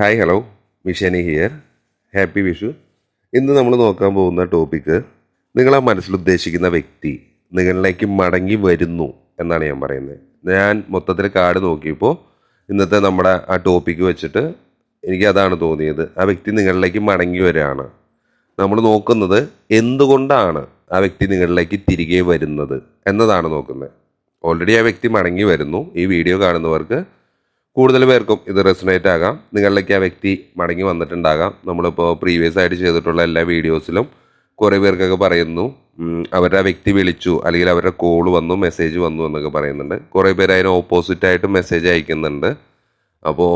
Hi hello Mishani here happy Vishu ഇന്ന് നമ്മൾ നോക്കാൻ പോകുന്ന ടോപ്പിക്ക് നിങ്ങളെ മനസ്സിൽ ഉദ്ദേശിക്കുന്ന വ്യക്തി നിങ്ങളിലേക്ക് മടങ്ങി വരുന്നു എന്നാണ് ഞാൻ പറയുന്നത്. ഞാൻ മൊത്തത്തിൽ കാർഡ് നോക്കിയപ്പോൾ ഇന്നത്തെ നമ്മുടെ ആ ടോപ്പിക്ക് വെച്ചിട്ട് എനിക്ക് അതാണ് തോന്നിയത്. ആ വ്യക്തി നിങ്ങളിലേക്ക് മടങ്ങി വരികയാണ്. നമ്മൾ നോക്കുന്നത് എന്തുകൊണ്ടാണ് ആ വ്യക്തി നിങ്ങളിലേക്ക് തിരികെ വരുന്നത് എന്നതാണ് നോക്കുന്നത്. ഓൾറെഡി ആ വ്യക്തി മടങ്ങി വരുന്നു. ഈ വീഡിയോ കാണുന്നവർക്ക് കൂടുതൽ പേർക്കും ഇത് റെസണേറ്റ് ആകാം. നിങ്ങളിലേക്ക് ആ വ്യക്തി മടങ്ങി വന്നിട്ടുണ്ടാകാം. നമ്മളിപ്പോൾ പ്രീവിയസ് ആയിട്ട് ചെയ്തിട്ടുള്ള എല്ലാ വീഡിയോസിലും കുറേ പേർക്കൊക്കെ പറയുന്നു അവരുടെ ആ വ്യക്തി വിളിച്ചു അല്ലെങ്കിൽ അവരുടെ കോൾ വന്നു മെസ്സേജ് വന്നു എന്നൊക്കെ പറയുന്നുണ്ട്. കുറേ പേര് അതിന് ഓപ്പോസിറ്റ് ആയിട്ട് മെസ്സേജ് അയക്കുന്നുണ്ട്. അപ്പോൾ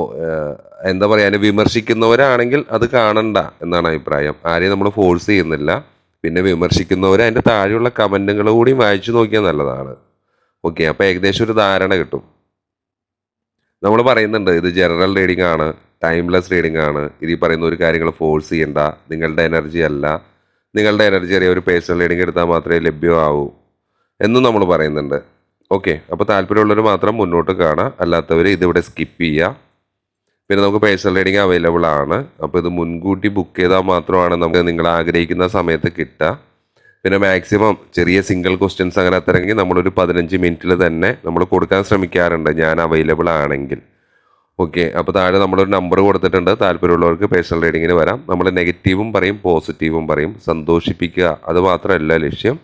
എന്താ പറയുക അതിനെ വിമർശിക്കുന്നവരാണെങ്കിൽ അത് കാണണ്ട എന്നാണ് അഭിപ്രായം. ആരെയും നമ്മൾ ഫോഴ്സ് ചെയ്യുന്നില്ല. പിന്നെ വിമർശിക്കുന്നവർ അതിന്റെ താഴെയുള്ള കമന്റുകൾ കൂടി വായിച്ചു നോക്കിയാൽ നല്ലതാണ്. ഓക്കെ അപ്പോൾ ഏകദേശം ഒരു ധാരണ കിട്ടും. നമ്മൾ പറയുന്നുണ്ട് ഇത് ജനറൽ റീഡിംഗ് ആണ് ടൈംലെസ് റീഡിംഗ് ആണ്. ഇത് ഈ പറയുന്ന ഒരു കാര്യങ്ങൾ ഫോഴ്സ് ചെയ്യണ്ട. നിങ്ങളുടെ എനർജി അല്ല. നിങ്ങളുടെ എനർജി അറിയാം ഒരു പേഴ്സണൽ റീഡിംഗ് എടുത്താൽ മാത്രമേ ലഭ്യമാവൂ എന്നും നമ്മൾ പറയുന്നുണ്ട്. ഓക്കെ അപ്പോൾ താല്പര്യമുള്ളവർ മാത്രം മുന്നോട്ട് കാണാം അല്ലാത്തവർ ഇതിവിടെ സ്കിപ്പ് ചെയ്യുക. പിന്നെ നമുക്ക് പേഴ്സണൽ റീഡിംഗ് അവൈലബിൾ ആണ്. അപ്പോൾ ഇത് മുൻകൂട്ടി ബുക്ക് ചെയ്താൽ മാത്രമാണ് നമുക്ക് നിങ്ങൾ ആഗ്രഹിക്കുന്ന സമയത്ത് കിട്ടുക. പിന്നെ മാക്സിമം ചെറിയ സിംഗിൾ ക്വസ്റ്റ്യൻസ് അങ്ങനെ അത്തരമെങ്കിൽ നമ്മളൊരു പതിനഞ്ച് മിനിറ്റിൽ തന്നെ നമ്മൾ കൊടുക്കാൻ ശ്രമിക്കാറുണ്ട്. ഞാൻ അവൈലബിൾ ആണെങ്കിൽ. ഓക്കെ അപ്പോൾ താഴെ നമ്മളൊരു നമ്പർ കൊടുത്തിട്ടുണ്ട്. താല്പര്യമുള്ളവർക്ക് പേഴ്സണൽ റീഡിങ്ങിന് വരാം. നമ്മൾ നെഗറ്റീവും പറയും പോസിറ്റീവും പറയും. സന്തോഷിപ്പിക്കുക അത് മാത്രമല്ല ലക്ഷ്യം.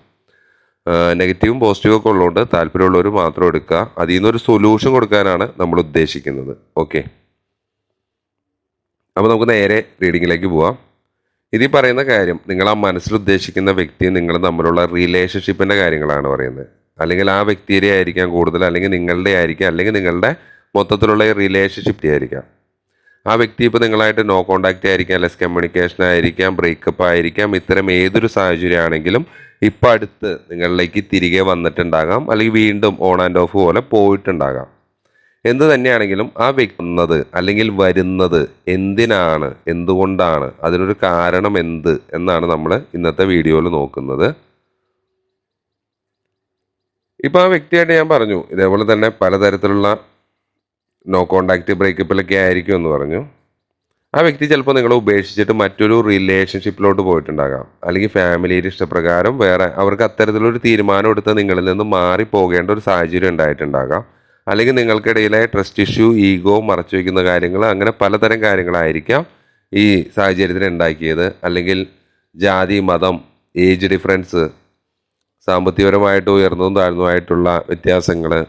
നെഗറ്റീവും പോസിറ്റീവും ഒക്കെ ഉള്ളതുകൊണ്ട് താല്പര്യമുള്ളവർ മാത്രം എടുക്കുക. അതിൽ നിന്നൊരു സൊല്യൂഷൻ കൊടുക്കാനാണ് നമ്മൾ ഉദ്ദേശിക്കുന്നത്. ഓക്കെ അപ്പോൾ നമുക്ക് നേരെ റീഡിങ്ങിലേക്ക് പോവാം. ഇതിൽ പറയുന്ന കാര്യം നിങ്ങൾ ആ മനസ്സിൽ ഉദ്ദേശിക്കുന്ന വ്യക്തിയും നിങ്ങൾ തമ്മിലുള്ള റിലേഷൻഷിപ്പിന്റെ കാര്യങ്ങളാണ് പറയുന്നത്. അല്ലെങ്കിൽ ആ വ്യക്തിയുടെ ആയിരിക്കാം കൂടുതൽ അല്ലെങ്കിൽ നിങ്ങളുടെ ആയിരിക്കാം അല്ലെങ്കിൽ നിങ്ങളുടെ മൊത്തത്തിലുള്ള റിലേഷൻഷിപ്പ് ആയിരിക്കാം. ആ വ്യക്തി ഇപ്പോൾ നിങ്ങളായിട്ട് നോ കോണ്ടാക്റ്റ് ആയിരിക്കാം ലെസ് കമ്മ്യൂണിക്കേഷൻ ആയിരിക്കാം ബ്രേക്കപ്പ് ആയിരിക്കാം ഇത്തരം ഏതൊരു സാഹചര്യമാണെങ്കിലും ഇപ്പം അടുത്ത് നിങ്ങളിലേക്ക് തിരികെ വന്നിട്ടുണ്ടാകാം അല്ലെങ്കിൽ വീണ്ടും ഓൺ ആൻഡ് ഓഫ് പോലെ പോയിട്ടുണ്ടാകാം. എന്ത് തന്നെയാണെങ്കിലും ആ വെക്കുന്നത് അല്ലെങ്കിൽ വരുന്നത് എന്തിനാണ് എന്തുകൊണ്ടാണ് അതിനൊരു കാരണം എന്ത് എന്നാണ് നമ്മൾ ഇന്നത്തെ വീഡിയോയിൽ നോക്കുന്നത്. ഇപ്പോൾ ആ വ്യക്തിയായിട്ട് ഞാൻ പറഞ്ഞു ഇതേപോലെ തന്നെ പലതരത്തിലുള്ള നോ കോണ്ടാക്റ്റ് ബ്രേക്കപ്പിലൊക്കെ ആയിരിക്കും എന്ന് പറഞ്ഞു. ആ വ്യക്തി ചിലപ്പോൾ നിങ്ങളെ ഉപേക്ഷിച്ചിട്ട് മറ്റൊരു റിലേഷൻഷിപ്പിലോട്ട് പോയിട്ടുണ്ടാകാം. അല്ലെങ്കിൽ ഫാമിലിയുടെ ഇഷ്ടപ്രകാരം വേറെ അവർക്ക് അത്തരത്തിലൊരു തീരുമാനം എടുത്ത് നിങ്ങളിൽ നിന്ന് മാറി പോകേണ്ട ഒരു സാഹചര്യം ഉണ്ടായിട്ടുണ്ടാകാം. അല്ലെങ്കിൽ നിങ്ങൾക്കിടയിലെ ട്രസ്റ്റ് ഇഷ്യൂ ഈഗോ മറച്ചു വയ്ക്കുന്ന കാര്യങ്ങൾ അങ്ങനെ പലതരം കാര്യങ്ങളായിരിക്കാം ഈ സാഹചര്യത്തിന് ഉണ്ടാക്കിയത്. അല്ലെങ്കിൽ ജാതി മതം ഏജ് ഡിഫറൻസ് സാമ്പത്തികപരമായിട്ട് ഉയർന്നതും താഴ്ന്നതുമായിട്ടുള്ള വ്യത്യാസങ്ങൾ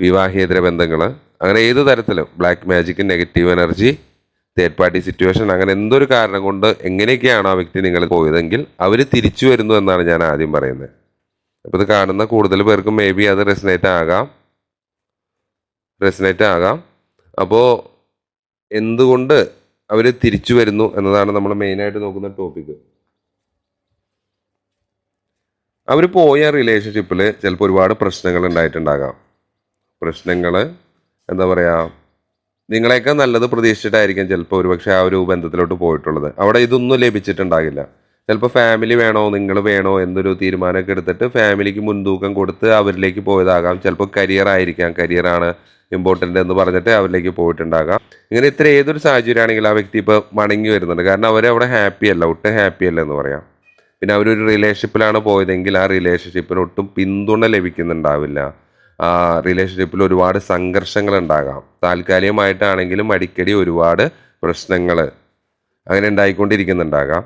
വിവാഹേതര ബന്ധങ്ങൾ അങ്ങനെ ഏത് തരത്തിലും black magic negative energy third party situation അങ്ങനെ എന്തൊരു കാരണം കൊണ്ട് എങ്ങനെയൊക്കെയാണ് ആ വ്യക്തി നിങ്ങൾ പോയതെങ്കിൽ അവർ തിരിച്ചു വരുന്നു എന്നാണ് ഞാൻ ആദ്യം പറയുന്നത്. അപ്പോൾ ഇത് കാണുന്ന കൂടുതൽ പേർക്കും മേ ബി അത് റെസിനേറ്റ് ആകാം. റെസിനേറ്റ് ആകാം അപ്പോൾ എന്തുകൊണ്ട് അവർ തിരിച്ചു വരുന്നു എന്നതാണ് നമ്മൾ മെയിനായിട്ട് നോക്കുന്ന ടോപ്പിക്ക്. അവർ പോയ റിലേഷൻഷിപ്പിൽ ചിലപ്പോൾ ഒരുപാട് പ്രശ്നങ്ങൾ ഉണ്ടായിട്ടുണ്ടാകാം. പ്രശ്നങ്ങൾ എന്താ പറയുക നിങ്ങളെയൊക്കെ നല്ലത് പ്രതീക്ഷിച്ചിട്ടായിരിക്കും ചിലപ്പോൾ ഒരുപക്ഷെ ആ ഒരു ബന്ധത്തിലോട്ട് പോയിട്ടുള്ളത്. അവിടെ ഇതൊന്നും ലഭിച്ചിട്ടുണ്ടാകില്ല. ചിലപ്പോൾ ഫാമിലി വേണോ നിങ്ങൾ വേണോ എന്നൊരു തീരുമാനമൊക്കെ എടുത്തിട്ട് ഫാമിലിക്ക് മുൻതൂക്കം കൊടുത്ത് അവരിലേക്ക് പോയതാകാം. ചിലപ്പോൾ കരിയർ ആയിരിക്കാം കരിയറാണ് ഇമ്പോർട്ടന്റ് എന്ന് പറഞ്ഞിട്ട് അവരിലേക്ക് പോയിട്ടുണ്ടാകാം. ഇങ്ങനെ ഇത്ര ഏതൊരു സാഹചര്യമാണെങ്കിലും ആ വ്യക്തി ഇപ്പോൾ മടങ്ങി വരുന്നുണ്ട്. കാരണം അവർ അവിടെ ഹാപ്പി അല്ല ഒട്ടും ഹാപ്പി അല്ല എന്ന് പറയാം. പിന്നെ അവരൊരു റിലേഷൻഷിപ്പിലാണ് പോയതെങ്കിൽ ആ റിലേഷൻഷിപ്പിന് ഒട്ടും പിന്തുണ ലഭിക്കുന്നുണ്ടാവില്ല. ആ റിലേഷൻഷിപ്പിൽ ഒരുപാട് സംഘർഷങ്ങൾ ഉണ്ടാകാം. താൽക്കാലികമായിട്ടാണെങ്കിലും അടിക്കടി ഒരുപാട് പ്രശ്നങ്ങൾ അങ്ങനെ ഉണ്ടായിക്കൊണ്ടിരിക്കുന്നുണ്ടാകാം.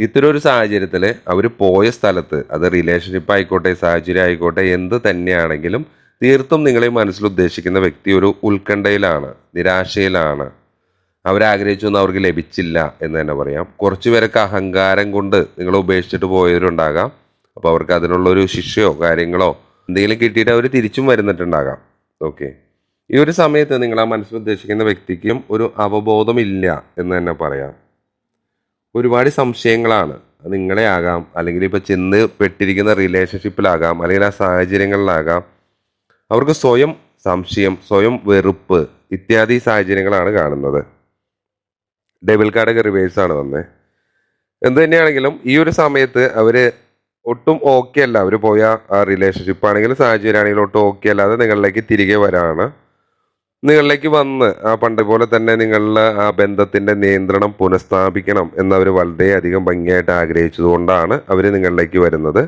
ഇത്തരം ഒരു സാഹചര്യത്തിൽ അവർ പോയ സ്ഥലത്ത് അത് റിലേഷൻഷിപ്പ് ആയിക്കോട്ടെ സാഹചര്യം ആയിക്കോട്ടെ എന്ത് തന്നെയാണെങ്കിലും തീർത്തും നിങ്ങളെ മനസ്സിൽ ഉദ്ദേശിക്കുന്ന വ്യക്തി ഒരു ഉത്കണ്ഠയിലാണ് നിരാശയിലാണ്. അവരാഗ്രഹിച്ചൊന്നും അവർക്ക് ലഭിച്ചില്ല എന്ന് തന്നെ പറയാം. കുറച്ച് പേരൊക്കെ അഹങ്കാരം കൊണ്ട് നിങ്ങൾ ഉപേക്ഷിച്ചിട്ട് പോയവരുണ്ടാകാം. അപ്പോൾ അവർക്ക് അതിനുള്ളൊരു ശിക്ഷയോ കാര്യങ്ങളോ എന്തെങ്കിലും കിട്ടിയിട്ട് അവർ തിരിച്ചും വരുന്നിട്ടുണ്ടാകാം. ഓക്കെ. ഈ ഒരു സമയത്ത് നിങ്ങൾ ആ മനസ്സിൽ ഉദ്ദേശിക്കുന്ന വ്യക്തിക്കും ഒരു അവബോധമില്ല എന്ന് തന്നെ പറയാം. ഒരുപാട് സംശയങ്ങളാണ്. നിങ്ങളെ ആകാം അല്ലെങ്കിൽ ഇപ്പോൾ ചെന്ന് പെട്ടിരിക്കുന്ന റിലേഷൻഷിപ്പിലാകാം അല്ലെങ്കിൽ ആ സാഹചര്യങ്ങളിലാകാം. അവർക്ക് സ്വയം സംശയം സ്വയം വെറുപ്പ് ഇത്യാദി സാഹചര്യങ്ങളാണ് കാണുന്നത്. ഡെബിൾ കാർഡൊക്കെ റിവേഴ്സാണ് വന്നത് എന്ത് തന്നെയാണെങ്കിലും ഈ ഒരു സമയത്ത് അവർ ഒട്ടും ഓക്കെ അല്ല. അവർ പോയ റിലേഷൻഷിപ്പ് ആണെങ്കിലും സാഹചര്യം ആണെങ്കിലും ഒട്ടും ഓക്കെ അല്ലാതെ നിങ്ങളിലേക്ക് തിരികെ വരാണ്. നിങ്ങളിലേക്ക് വന്ന് ആ പണ്ട് പോലെ തന്നെ നിങ്ങളുടെ ആ ബന്ധത്തിന്റെ നിയന്ത്രണം പുനഃസ്ഥാപിക്കണം എന്നവർ വളരെയധികം ഭംഗിയായിട്ട് ആഗ്രഹിച്ചതുകൊണ്ടാണ് അവർ നിങ്ങളിലേക്ക് വരുന്നത്.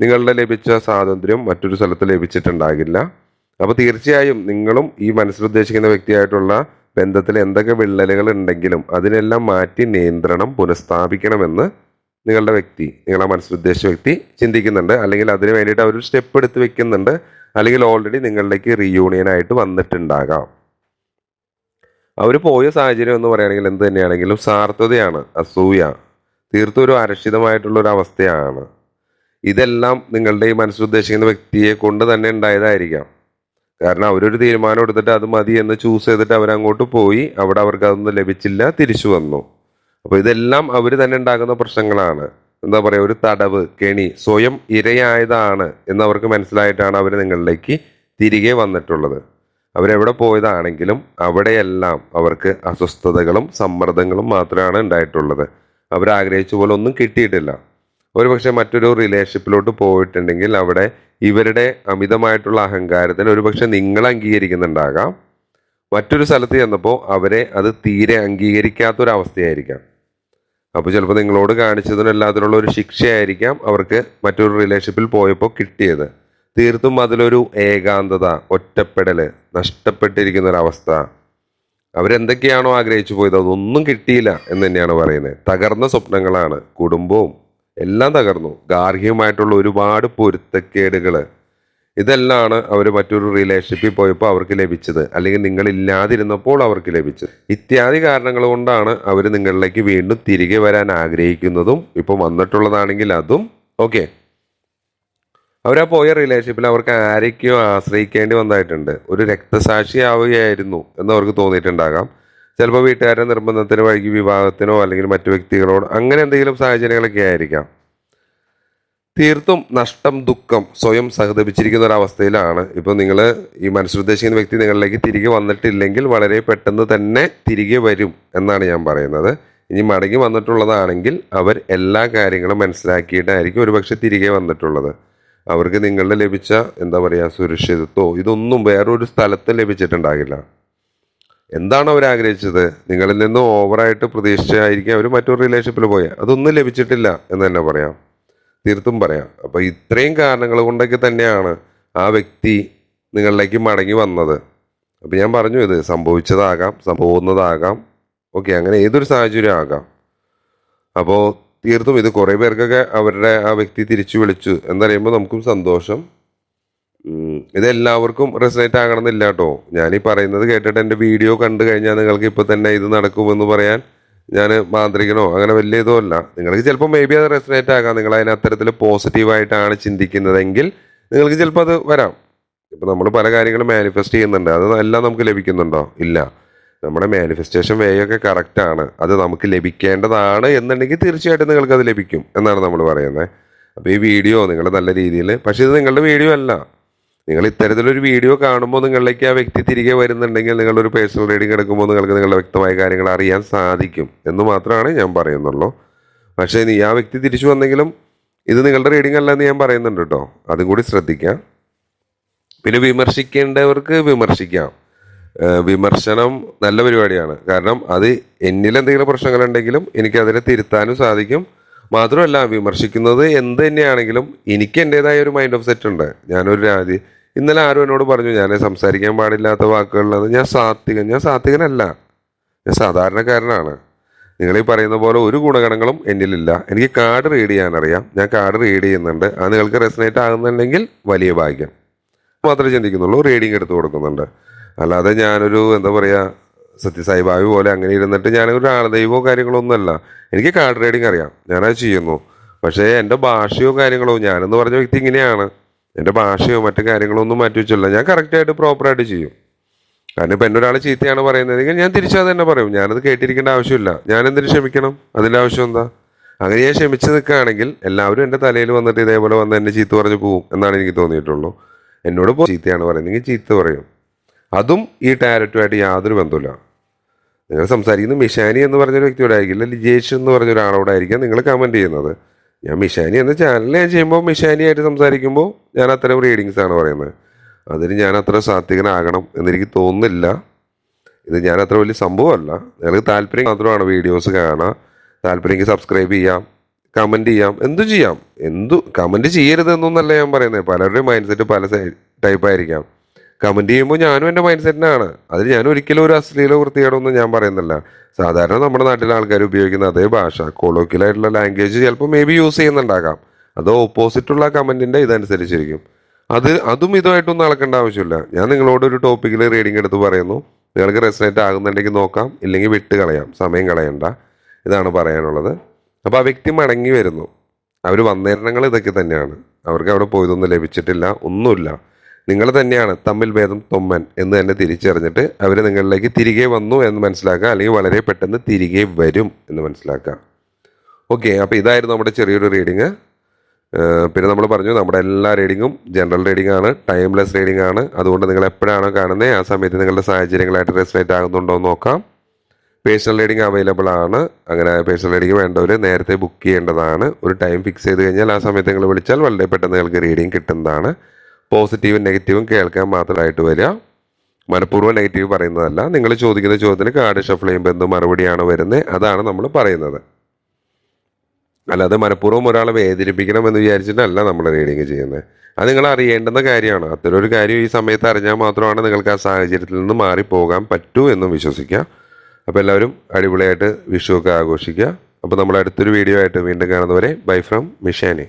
നിങ്ങളുടെ ലഭിച്ച സ്വാതന്ത്ര്യം മറ്റൊരു സ്ഥലത്ത് ലഭിച്ചിട്ടുണ്ടാകില്ല. അപ്പോൾ തീർച്ചയായും നിങ്ങളും ഈ മനസ്സിലുദ്ദേശിക്കുന്ന വ്യക്തിയായിട്ടുള്ള ബന്ധത്തിൽ എന്തൊക്കെ വിള്ളലുകൾ ഉണ്ടെങ്കിലും അതിനെല്ലാം മാറ്റി നിയന്ത്രണം പുനഃസ്ഥാപിക്കണമെന്ന് നിങ്ങളുടെ വ്യക്തി നിങ്ങളെ മനസ്സിലുദ്ദേശിച്ച വ്യക്തി ചിന്തിക്കുന്നുണ്ട്. അല്ലെങ്കിൽ അതിന് വേണ്ടിയിട്ട് അവർ സ്റ്റെപ്പ് എടുത്ത് വെക്കുന്നുണ്ട്. അല്ലെങ്കിൽ ഓൾറെഡി നിങ്ങളിലേക്ക് റീയൂണിയൻ ആയിട്ട് വന്നിട്ടുണ്ടാകാം. അവർ പോയ സാഹചര്യം എന്ന് പറയുകയാണെങ്കിൽ എന്ത് തന്നെയാണെങ്കിലും സാർത്ഥതയാണ് അസൂയ. തീർത്തും ഒരു അരക്ഷിതമായിട്ടുള്ള ഒരു അവസ്ഥയാണ്. ഇതെല്ലാം നിങ്ങളുടെ ഈ മനസ്സിലുദ്ദേശിക്കുന്ന വ്യക്തിയെ കൊണ്ട് തന്നെ ഉണ്ടായതായിരിക്കാം. കാരണം അവരൊരു തീരുമാനം എടുത്തിട്ട് അത് മതി എന്ന് ചൂസ് ചെയ്തിട്ട് അവരങ്ങോട്ട് പോയി. അവിടെ അവർക്ക് അതൊന്നും ലഭിച്ചില്ല തിരിച്ചു വന്നു. അപ്പോൾ ഇതെല്ലാം അവർ തന്നെ ഉണ്ടാകുന്ന പ്രശ്നങ്ങളാണ്. എന്താ പറയുക ഒരു തടവ് കെണി സ്വയം ഇരയായതാണ് എന്ന് അവർക്ക് മനസ്സിലായിട്ടാണ് അവർ നിങ്ങളിലേക്ക് തിരികെ വന്നിട്ടുള്ളത്. അവരെവിടെ പോയതാണെങ്കിലും അവിടെയെല്ലാം അവർക്ക് അസ്വസ്ഥതകളും സമ്മർദ്ദങ്ങളും മാത്രമാണ് ഉണ്ടായിട്ടുള്ളത്. അവരാഗ്രഹിച്ച പോലെ ഒന്നും കിട്ടിയിട്ടില്ല. ഒരുപക്ഷെ മറ്റൊരു റിലേഷൻഷിപ്പിലോട്ട് പോയിട്ടുണ്ടെങ്കിൽ അവിടെ ഇവരുടെ അമിതമായിട്ടുള്ള അഹങ്കാരത്തിന് ഒരുപക്ഷെ നിങ്ങൾ അംഗീകരിക്കുന്നുണ്ടാകാം. മറ്റൊരു സ്ഥലത്ത് ചെന്നപ്പോൾ അവരെ അത് തീരെ അംഗീകരിക്കാത്തൊരവസ്ഥയായിരിക്കാം. അപ്പോൾ ചിലപ്പോൾ നിങ്ങളോട് കാണിച്ചതിനും എല്ലാത്തിനുള്ള ഒരു ശിക്ഷയായിരിക്കാം അവർക്ക് മറ്റൊരു റിലേഷൻഷിപ്പിൽ പോയപ്പോൾ കിട്ടിയത്. തീർത്തും അതിലൊരു ഏകാന്തത ഒറ്റപ്പെടൽ നഷ്ടപ്പെട്ടിരിക്കുന്ന ഒരവസ്ഥ അവരെന്തൊക്കെയാണോ ആഗ്രഹിച്ചു പോയത് അതൊന്നും കിട്ടിയില്ല എന്ന് തന്നെയാണ് പറയുന്നത്. തകർന്ന സ്വപ്നങ്ങളാണ് കുടുംബവും എല്ലാം തകർന്നു. ഗാർഹികമായിട്ടുള്ള ഒരുപാട് പൊരുത്തക്കേടുകൾ ഇതെല്ലാമാണ് അവർ മറ്റൊരു റിലേഷൻഷിപ്പിൽ പോയപ്പോൾ അവർക്ക് ലഭിച്ചത്. അല്ലെങ്കിൽ നിങ്ങൾ ഇല്ലാതിരുന്നപ്പോൾ അവർക്ക് ലഭിച്ചത്. ഇത്യാദി കാരണങ്ങൾ കൊണ്ടാണ് അവർ നിങ്ങളിലേക്ക് വീണ്ടും തിരികെ വരാൻ ആഗ്രഹിക്കുന്നതും ഇപ്പം വന്നിട്ടുള്ളതാണെങ്കിൽ അതും ഓക്കെ അവരാ പോയ റിലേഷൻഷിപ്പിൽ അവർക്ക് ആരൊക്കെയോ ആശ്രയിക്കേണ്ടി വന്നായിട്ടുണ്ട്. ഒരു രക്തസാക്ഷിയാവുകയായിരുന്നു എന്ന് അവർക്ക് തോന്നിയിട്ടുണ്ടാകാം. ചിലപ്പോൾ വീട്ടുകാരുടെ നിർബന്ധത്തിന് വഴിക്ക് വിവാഹത്തിനോ അല്ലെങ്കിൽ മറ്റു വ്യക്തികളോട് അങ്ങനെ എന്തെങ്കിലും സാഹചര്യങ്ങളൊക്കെ ആയിരിക്കാം. തീർത്തും നഷ്ടം ദുഃഖം സ്വയം സഹതപിച്ചിരിക്കുന്ന ഒരു അവസ്ഥയിലാണ്. ഇപ്പോൾ നിങ്ങൾ ഈ മനസ്സുദ്ദേശിക്കുന്ന വ്യക്തി നിങ്ങളിലേക്ക് തിരികെ വന്നിട്ടില്ലെങ്കിൽ വളരെ പെട്ടെന്ന് തന്നെ തിരികെ വരും എന്നാണ് ഞാൻ പറയുന്നത്. ഇനി മടങ്ങി വന്നിട്ടുള്ളതാണെങ്കിൽ അവർ എല്ലാ കാര്യങ്ങളും മനസ്സിലാക്കിയിട്ടായിരിക്കും ഒരുപക്ഷെ തിരികെ വന്നിട്ടുള്ളത്. അവർക്ക് നിങ്ങളുടെ ലഭിച്ച എന്താ പറയുക സുരക്ഷിതത്വോ ഇതൊന്നും വേറൊരു സ്ഥലത്ത് ലഭിച്ചിട്ടുണ്ടാകില്ല. എന്താണ് അവർ ആഗ്രഹിച്ചത്? നിങ്ങളിൽ നിന്ന് ഓവറായിട്ട് പ്രതീക്ഷിച്ചായിരിക്കും അവർ മറ്റൊരു റിലേഷൻഷിപ്പിൽ പോയാൽ അതൊന്നും ലഭിച്ചിട്ടില്ല എന്ന് തന്നെ പറയാം. തീർത്തും പറയാം. അപ്പോൾ ഇത്രയും കാരണങ്ങൾ കൊണ്ടൊക്കെ തന്നെയാണ് ആ വ്യക്തി നിങ്ങളിലേക്ക് മടങ്ങി വന്നത്. അപ്പോൾ ഞാൻ പറഞ്ഞു ഇത് സംഭവിച്ചതാകാം സംഭവിക്കുന്നതാകാം ഓക്കെ അങ്ങനെ ഏതൊരു സാഹചര്യം ആകാം. അപ്പോൾ തീർത്തും ഇത് കുറേ പേർക്കൊക്കെ അവരുടെ ആ വ്യക്തി തിരിച്ചു വിളിച്ചു. എന്നറിയുമ്പോൾ നമുക്കും സന്തോഷം. ഇതെല്ലാവർക്കും റെസനേറ്റ് ആകണമെന്നില്ല കേട്ടോ. ഞാൻ ഈ പറയുന്നത് കേട്ടിട്ട് എന്റെ വീഡിയോ കണ്ടു കഴിഞ്ഞാൽ നിങ്ങൾക്ക് ഇപ്പോൾ തന്നെ ഇത് നടക്കുമെന്ന് പറയാൻ ഞാൻ മാന്ത്രികനോ അങ്ങനെ വലിയ ഇതോ അല്ല. നിങ്ങൾക്ക് ചിലപ്പോൾ മേ ബി അത് റെസനേറ്റ് ആകാം. നിങ്ങൾ അതിന് അത്തരത്തിൽ പോസിറ്റീവായിട്ടാണ് ചിന്തിക്കുന്നതെങ്കിൽ നിങ്ങൾക്ക് ചിലപ്പോൾ അത് വരാം. ഇപ്പം നമ്മൾ പല കാര്യങ്ങളും മാനിഫെസ്റ്റ് ചെയ്യുന്നുണ്ട്. അത് എല്ലാം നമുക്ക് ലഭിക്കുന്നുണ്ടോ? ഇല്ല. നമ്മുടെ മാനിഫെസ്റ്റേഷൻ വേയൊക്കെ ഒക്കെ കറക്റ്റ് ആണ്. അത് നമുക്ക് ലഭിക്കേണ്ടതാണ് എന്നുണ്ടെങ്കിൽ തീർച്ചയായിട്ടും നിങ്ങൾക്ക് അത് ലഭിക്കും എന്നാണ് നമ്മൾ പറയുന്നത് അപ്പോൾ ഈ വീഡിയോ നിങ്ങൾ നല്ല രീതിയിൽ പക്ഷേ ഇത് നിങ്ങളുടെ വീഡിയോ അല്ല. നിങ്ങൾ ഇത്തരത്തിലൊരു വീഡിയോ കാണുമ്പോൾ നിങ്ങളിലേക്ക് ആ വ്യക്തി തിരികെ വരുന്നുണ്ടെങ്കിൽ നിങ്ങളൊരു പേഴ്സണൽ റീഡിംഗ് എടുക്കുമ്പോൾ നിങ്ങൾക്ക് നിങ്ങളുടെ വ്യക്തമായ കാര്യങ്ങൾ അറിയാൻ സാധിക്കും എന്ന് മാത്രമാണ് ഞാൻ പറയുന്നുള്ളൂ. പക്ഷേ നീ ആ വ്യക്തി തിരിച്ചു വന്നെങ്കിലും ഇത് നിങ്ങളുടെ റീഡിംഗ് അല്ല എന്ന് ഞാൻ പറയുന്നുണ്ട് കേട്ടോ. അതും കൂടി ശ്രദ്ധിക്കാം പിന്നെ വിമർശിക്കേണ്ടവർക്ക് വിമർശിക്കാം. വിമർശനം നല്ല പരിപാടിയാണ്. കാരണം അത് എന്നിൽ എന്തെങ്കിലും പ്രശ്നങ്ങളുണ്ടെങ്കിലും എനിക്കതിനെ തിരുത്താനും സാധിക്കും. മാത്രമല്ല വിമർശിക്കുന്നത് എന്ത് തന്നെയാണെങ്കിലും എനിക്ക് എന്റെതായ ഒരു മൈൻഡ് ഓഫ് സെറ്റ് ഉണ്ട്. ഞാനൊരു രാജി ഇന്നലെ ആരും എന്നോട് പറഞ്ഞു ഞാൻ സംസാരിക്കാൻ പാടില്ലാത്ത വാക്കുകളിലാണ് ഞാൻ സാത്വികൻ. ഞാൻ സാത്വികനല്ല. ഞാൻ സാധാരണക്കാരനാണ്. നിങ്ങൾ ഈ പറയുന്ന പോലെ ഒരു ഗുണഗണങ്ങളും എന്നിലില്ല. എനിക്ക് കാർഡ് റീഡ് ചെയ്യാനറിയാം. ഞാൻ കാർഡ് റീഡ് ചെയ്യുന്നുണ്ട്. അത് നിങ്ങൾക്ക് റെസനേറ്റ് ആകുന്നുണ്ടെങ്കിൽ വലിയ ഭാഗ്യം. മാത്രമേ ചിന്തിക്കുന്നുള്ളൂ റീഡിങ് എടുത്ത് കൊടുക്കുന്നുണ്ട്. അല്ലാതെ ഞാനൊരു എന്താ പറയുക സത്യസായിബാബി പോലെ അങ്ങനെ ഇരുന്നിട്ട് ഞാനൊരു ആളദൈവോ കാര്യങ്ങളോ ഒന്നുമല്ല. എനിക്ക് കാർഡ് റീഡിങ് അറിയാം. ഞാനത് ചെയ്യുന്നു. പക്ഷേ എന്റെ ഭാഷയോ കാര്യങ്ങളോ ഞാനെന്ന് പറഞ്ഞ വ്യക്തി ഇങ്ങനെയാണ്. എന്റെ ഭാഷയോ മറ്റു കാര്യങ്ങളോ ഒന്നും മാറ്റി വെച്ചില്ല ഞാൻ കറക്റ്റായിട്ട് പ്രോപ്പറായിട്ട് ചെയ്യും. കാരണം ഇപ്പം എന്നൊരാൾ ചീത്തയാണ് പറയുന്നതെങ്കിൽ ഞാൻ തിരിച്ചത് തന്നെ പറയും. ഞാനത് കേട്ടിരിക്കേണ്ട ആവശ്യമില്ല. ഞാൻ എന്തിനു ക്ഷമിക്കണം? അതിന്റെ ആവശ്യം എന്താ? അങ്ങനെ ഞാൻ ക്ഷമിച്ച് നിൽക്കുകയാണെങ്കിൽ എല്ലാവരും എന്റെ തലയിൽ വന്നിട്ട് ഇതേപോലെ വന്ന് എന്നെ ചീത്ത പറഞ്ഞ് പോകും എന്നാണ് എനിക്ക് തോന്നിയിട്ടുള്ളൂ. എന്നോട് ഇപ്പോൾ ചീത്തയാണ് പറയുന്നതെങ്കിൽ ചീത്ത പറയും. അതും ഈ ടാരറ്റുമായിട്ട് യാതൊരു ബന്ധമില്ല നിങ്ങൾ സംസാരിക്കുന്നത് മിഷാനി എന്ന് പറഞ്ഞൊരു വ്യക്തിയോടായിരിക്കില്ല ലിജേഷ് എന്ന് പറഞ്ഞ ഒരാളോടായിരിക്കാം നിങ്ങൾ കമന്റ് ചെയ്യുന്നത്. ഞാൻ മിഷാനി എന്ന ചാനലിൽ ഞാൻ ചെയ്യുമ്പോൾ മിഷാനിയായിട്ട് സംസാരിക്കുമ്പോൾ ഞാൻ അത്തരം റീഡിങ്സ് ആണ് പറയുന്നത്. അതിന് ഞാൻ അത്ര സാത്വികനാകണം എന്നെനിക്ക് തോന്നുന്നില്ല. ഇത് ഞാൻ അത്ര വലിയ സംഭവമല്ല. നിങ്ങൾക്ക് താല്പര്യം മാത്രമാണ് വീഡിയോസ് കാണാം താല്പര്യമെങ്കിൽ സബ്സ്ക്രൈബ് ചെയ്യാം കമന്റ് ചെയ്യാം എന്തു ചെയ്യാം? എന്തു കമന്റ് ചെയ്യരുത് എന്നൊന്നല്ല ഞാൻ പറയുന്നത്. പലരുടെയും മൈൻഡ് സെറ്റ് പല ടൈപ്പ് ആയിരിക്കാം. കമന്റ് ചെയ്യുമ്പോൾ ഞാനും എന്റെ മൈൻഡ് സെറ്റിനാണ് അതിൽ ഞാൻ ഒരിക്കലും ഒരു അശ്ലീല വൃത്തികേടൊന്നും ഞാൻ പറയുന്നില്ല. സാധാരണ നമ്മുടെ നാട്ടിലെ ആൾക്കാർ ഉപയോഗിക്കുന്ന അതേ ഭാഷ കൊളോക്കിയലായിട്ടുള്ള ലാംഗ്വേജ് ചിലപ്പോൾ മേ ബി യൂസ് ചെയ്യുന്നുണ്ടാകാം. അത് ഓപ്പോസിറ്റുള്ള കമന്റിന്റെ ഇതനുസരിച്ചിരിക്കും. അത് അതും ഇതുമായിട്ടൊന്നും അളക്കേണ്ട ആവശ്യമില്ല. ഞാൻ നിങ്ങളോട് ഒരു ടോപ്പിക്കിൽ റീഡിംഗ് എടുത്ത് പറയുന്നു. നിങ്ങൾക്ക് റെസിനേറ്റ് ആകുന്നുണ്ടെങ്കിൽ നോക്കാം. ഇല്ലെങ്കിൽ വിട്ട് കളയാം. സമയം കളയണ്ട. ഇതാണ് പറയാനുള്ളത്. അപ്പോൾ ആ വ്യക്തി മടങ്ങി വരുന്നു. അവർ വന്നേരണങ്ങൾ ഇതൊക്കെ തന്നെയാണ്. അവർക്ക് അവിടെ പോയതൊന്നും ലഭിച്ചിട്ടില്ല. ഒന്നുമില്ല. നിങ്ങൾ തന്നെയാണ് തമ്മിൽ ഭേദം തൊമ്മൻ എന്ന് തന്നെ തിരിച്ചറിഞ്ഞിട്ട് അവർ നിങ്ങളിലേക്ക് തിരികെ വന്നു എന്ന് മനസ്സിലാക്കുക. അല്ലെങ്കിൽ വളരെ പെട്ടെന്ന് തിരികെ വരും എന്ന് മനസ്സിലാക്കുക. ഓക്കെ അപ്പോൾ ഇതായിരുന്നു നമ്മുടെ ചെറിയൊരു റീഡിങ് പിന്നെ നമ്മൾ പറഞ്ഞു നമ്മുടെ എല്ലാ റീഡിങ്ങും ജനറൽ റീഡിംഗ് ആണ് ടൈംലെസ് റീഡിംഗ് ആണ്. അതുകൊണ്ട് നിങ്ങൾ എപ്പോഴാണോ കാണുന്നത് ആ സമയത്ത് നിങ്ങളുടെ സാഹചര്യങ്ങളായിട്ട് റെസിനേറ്റ് ആകുന്നുണ്ടോ എന്ന് നോക്കാം. പേഴ്സണൽ റീഡിംഗ് അവൈലബിൾ ആണ്. അങ്ങനെ പേഴ്സണൽ റീഡിംഗ് വേണ്ടവർ നേരത്തെ ബുക്ക് ചെയ്യേണ്ടതാണ്. ഒരു ടൈം ഫിക്സ് ചെയ്ത് കഴിഞ്ഞാൽ ആ സമയത്ത് നിങ്ങൾ വിളിച്ചാൽ വളരെ പെട്ടെന്ന് നിങ്ങൾക്ക് റീഡിംഗ് കിട്ടുന്നതാണ്. പോസിറ്റീവും നെഗറ്റീവും കേൾക്കാൻ മാത്രമായിട്ട് വരിക. മനഃപൂർവം നെഗറ്റീവ് പറയുന്നതല്ല. നിങ്ങൾ ചോദിക്കുന്ന ചോദ്യത്തിന് കാർഡ് ഷഫിൾ ചെയ്യുമ്പോൾ എന്ത് മറുപടിയാണ് വരുന്നത് അതാണ് നമ്മൾ പറയുന്നത്. അല്ലാതെ മനഃപൂർവം ഒരാളെ വേദനിപ്പിക്കണം എന്ന് വിചാരിച്ചിട്ടല്ല നമ്മൾ റീഡിങ് ചെയ്യുന്നത്. അത് നിങ്ങൾ അറിയേണ്ടുന്ന കാര്യമാണ്. അത്തരമൊരു കാര്യം ഈ സമയത്ത് അറിഞ്ഞാൽ മാത്രമാണ് നിങ്ങൾക്ക് ആ സാഹചര്യത്തിൽ നിന്ന് മാറിപ്പോകാൻ പറ്റൂ എന്നും വിശ്വസിക്കാം അപ്പോൾ എല്ലാവരും അടിപൊളിയായിട്ട് വിഷുവൊക്കെ ആഘോഷിക്കുക. അപ്പോൾ നമ്മൾ അടുത്തൊരു വീഡിയോ ആയിട്ട് വീണ്ടും കാണുന്നവരെ ബൈ ഫ്രം മിഷാനി.